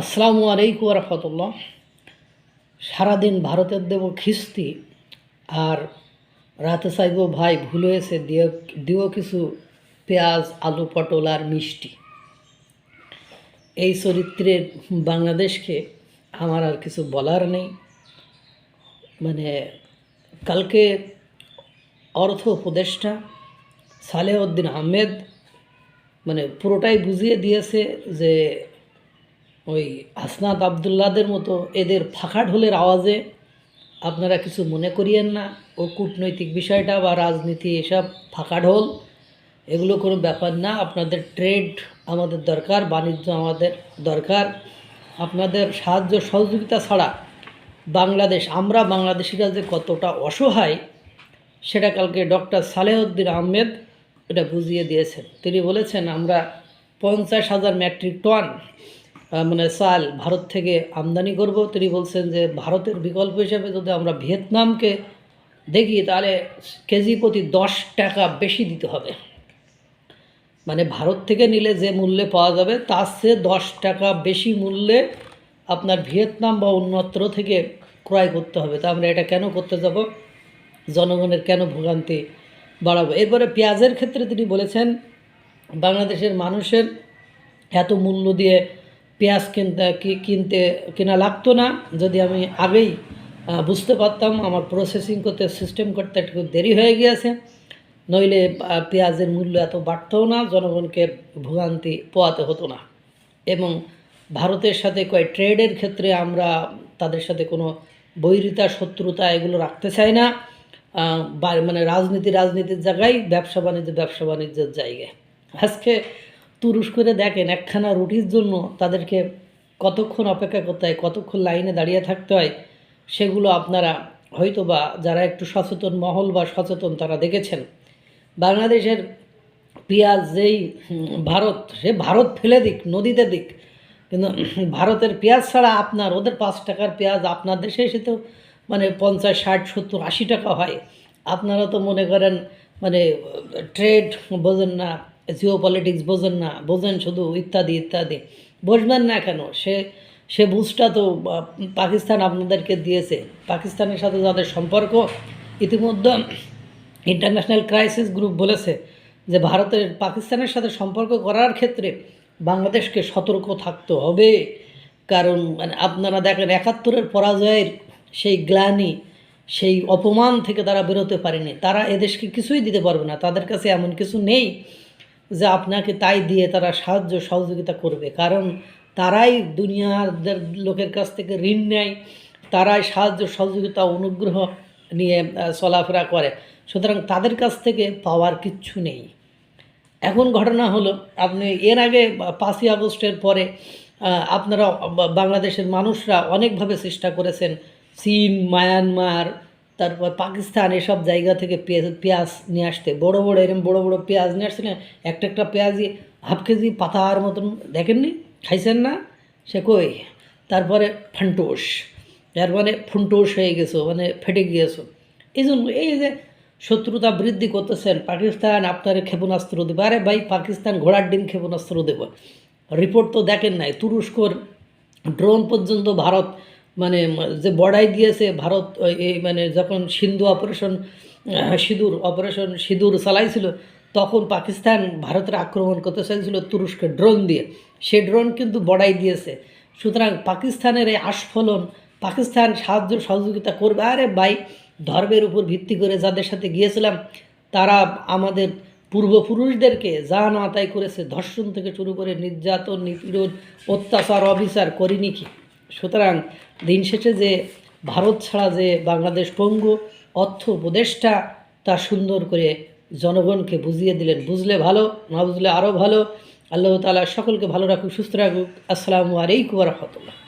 আসসালামু আলাইকুম রহমতুল্লাহ। সারাদিন ভারতের দেব খিস্তি আর রাতে চাইব ভাই ভুল হয়েছে দিও দিও কিছু পেঁয়াজ, আলু পটল আর মিষ্টি। এই চরিত্রের বাংলাদেশকে আমার আর কিছু বলার নেই। মানে কালকে অর্থ উপদেষ্টা সালেহউদ্দিন আহমেদ মানে পুরোটাই বুঝিয়ে দিয়েছে যে ওই হাসনাত আবদুল্লাদের মতো এদের ফাঁকা ঢোলের আওয়াজে আপনারা কিছু মনে করিয়েন না। ও কূটনৈতিক বিষয়টা বা রাজনীতি এসব ফাঁকা ঢোল, এগুলো কোনো ব্যাপার না। আপনাদের ট্রেড আমাদের দরকার, বাণিজ্য আমাদের দরকার। আপনাদের সাহায্য সহযোগিতা ছাড়া বাংলাদেশ, আমরা বাংলাদেশিরা যে কতটা অসহায়, সেটা কালকে ডক্টর সালেহউদ্দিন আহমেদ এটা বুঝিয়ে দিয়েছেন। তিনি বলেছেন, আমরা পঞ্চাশ হাজার মেট্রিক টন মানে চাল ভারত থেকে আমদানি করব। তিনি বলছেন যে, ভারতের বিকল্প হিসেবে যদি আমরা ভিয়েতনামকে দেখি, তাহলে কেজি প্রতি দশ টাকা বেশি দিতে হবে। মানে ভারত থেকে নিলে যে মূল্যে পাওয়া যাবে, তার চেয়ে দশ টাকা বেশি মূল্যে আপনার ভিয়েতনাম বা অন্যত্র থেকে ক্রয় করতে হবে। তা আমরা এটা কেন করতে যাব? জনগণের কেন ভোগান্তি বাড়াবো? এরপরে পেঁয়াজের ক্ষেত্রে তিনি বলেছেন, বাংলাদেশের মানুষের এত মূল্য দিয়ে পেঁয়াজ কিনতে কিনতে কেনা লাগতো না। যদি আমি আগেই বুঝতে পারতাম, আমার প্রসেসিং করতে সিস্টেম করতে একটু দেরি হয়ে গিয়েছে। নইলে পেঁয়াজের মূল্য এত বাড়তও না, জনগণকে ভোগান্তি পোয়াতে হতো না। এবং ভারতের সাথে কয় ট্রেডের ক্ষেত্রে আমরা তাদের সাথে কোনো বৈরিতা, শত্রুতা এগুলো রাখতে চাই না। মানে রাজনীতি, রাজনীতির জায়গায় ব্যবসা বাণিজ্য ব্যবসা বাণিজ্যের জায়গায়। আজকে তুরস্করে দেখেন একখানা রুটির জন্য তাদেরকে কতক্ষণ অপেক্ষা করতে হয়, কতক্ষণ লাইনে দাঁড়িয়ে থাকতে হয়, সেগুলো আপনারা হয়তো বা যারা একটু সচেতন মহল বা সচেতন তারা দেখেছেন। বাংলাদেশের পেঁয়াজ যেই ভারত, সে ভারত ফেলে দিক, নদীতে দিক, কিন্তু ভারতের পেঁয়াজ ছাড়া আপনার, ওদের পাঁচ টাকার পেঁয়াজ আপনার দেশে এসে তো মানে পঞ্চাশ, ষাট, সত্তর, আশি টাকা হয়। আপনারা তো মনে করেন মানে ট্রেড বোঝেন না জিও পলিটিক্স বোঝেন না, বোঝেন শুধু ইত্যাদি ইত্যাদি। বুঝবেন না কেন? সে সে বুঝটা তো পাকিস্তান আপনাদেরকে দিয়েছে। পাকিস্তানের সাথে যাদের সম্পর্ক, ইতিমধ্যে ইন্টারন্যাশনাল ক্রাইসিস গ্রুপ বলেছে যে ভারতের, পাকিস্তানের সাথে সম্পর্ক করার ক্ষেত্রে বাংলাদেশকে সতর্ক থাকতে হবে। কারণ মানে আপনারা দেখেন, একাত্তরের পরাজয়ের সেই গ্লানি, সেই অপমান থেকে তারা বেরোতে পারেনি। তারা এদেশকে কিছুই দিতে পারবে না। তাদের কাছে এমন কিছু নেই। যে আপনাকে তাই দিয়ে তারা সাহায্য সহযোগিতা করবে। কারণ তারাই দুনিয়াদের লোকের কাছ থেকে ঋণ নেয়, তারাই সাহায্য সহযোগিতা অনুগ্রহ নিয়ে চলাফেরা করে। সুতরাং তাদের কাছ থেকে পাওয়ার কিচ্ছু নেই। এখন ঘটনা হলো, আপনি এর আগে পাঁচই আগস্টের পরে আপনারা বাংলাদেশের মানুষরা অনেকভাবে চেষ্টা করেছেন চীন, মায়ানমার তারপর পাকিস্তান এসব জায়গা থেকে পেঁয়াজ- পেঁয়াজ নিয়ে আসতে। বড় বড় এরকম বড় বড় পেঁয়াজ নিয়ে আসছিলেন একটা একটা পেঁয়াজই হাফ কেজি পাতার মতন, দেখেননি? খাইছেন না? সে কই? তারপরে ফান্টোস তারপরে ফুন্টোস হয়ে গেছো মানে ফেটে গিয়েছো। এই জন্য এই যে শত্রুতা বৃদ্ধি করতেছেন, পাকিস্তান আপনার ক্ষেপণাস্ত্র দেবে। আরে ভাই, পাকিস্তান ঘোড়ার ডিম ক্ষেপণাস্ত্র দেব। রিপোর্ট তো দেখেন নাই। তুরস্কর ড্রোন পর্যন্ত ভারত মানে যে বড়াই দিয়েছে ভারত এই মানে যখন সিন্ধু অপারেশন সিঁদুর অপারেশন সিঁদুর চালাইছিল, তখন পাকিস্তান ভারতের আক্রমণ করতে চাইছিল তুরস্কের ড্রোন দিয়ে। সে ড্রোন কিন্তু বড়াই দিয়েছে। সুতরাং পাকিস্তানের এই আস্ফলন, পাকিস্তান সাহায্য, সহযোগিতা করবে। আরে ভাই, ধর্মের উপর ভিত্তি করে যাদের সাথে গিয়েছিলাম, তারা আমাদের পূর্বপুরুষদেরকে যা না তাই করেছে, ধর্ষণ থেকে শুরু করে নির্যাতন, নিপীড়ন, অত্যাচার, অবিচার করিনি কি? সুতরাং দিন শেষে যে ভারত ছাড়া যে বাংলাদেশ পঙ্গু অর্থ উপদেষ্টা তা সুন্দর করে জনগণকে বুঝিয়ে দিলেন। বুঝলে ভালো, না বুঝলে আরও ভালো। আল্লাহ তালা সকলকে ভালো রাখুক, সুস্থ রাখুক। আসসালামু আলাইকুম রহমতুল্লাহ।